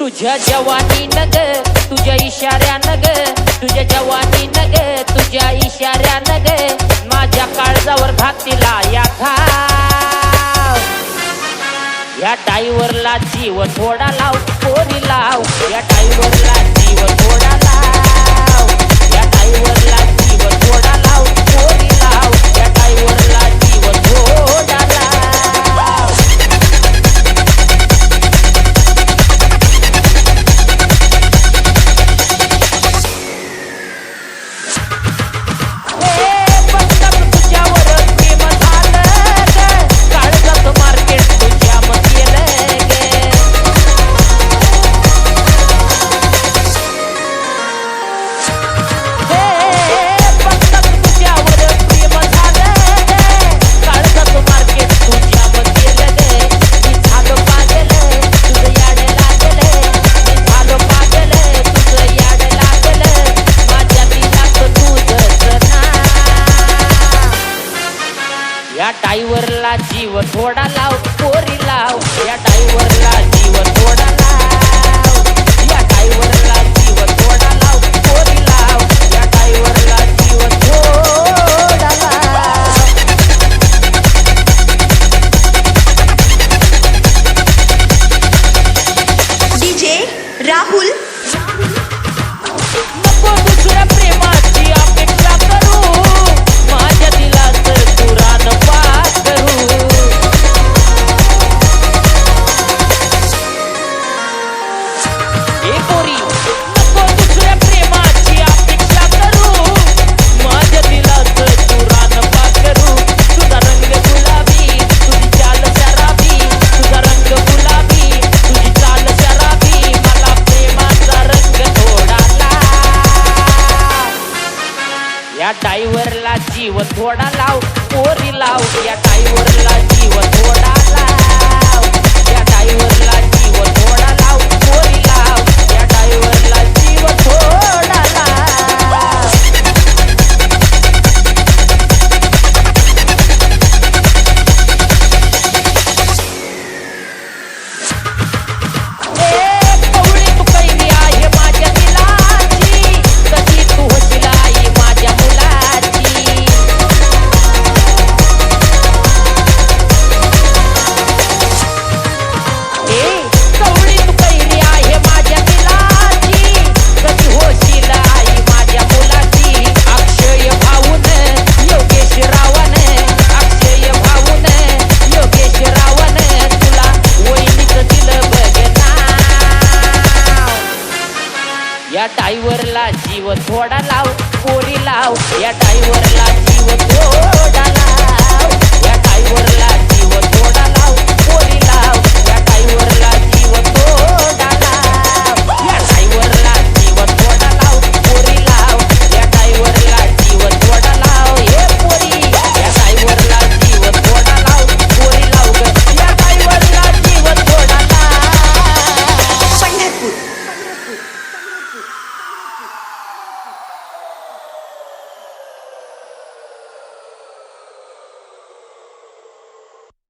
तुझ्या जवानी नग तुझ्या इशाऱ्या नग तुझ्या जवानी या डायव्हरला जीव थोडा लाव कोरी लाव. या डायव्हरला जीव थोडा लाव. या डायव्हरला या टाईवरला जीव थोडा लाव पोरी लाव. या टाईवरला जीव थोडा जीव थोडा लाव लाव. राहुल या डायव्हरला जीव थोडा लाव पोरी लाव. या डायव्हरला जीव थोडा लाव. या डायव्हरला या टायवरला जीव थोडा लाव पोरी लाव. या टायवरला जीव थोडा लाव. या टायवरला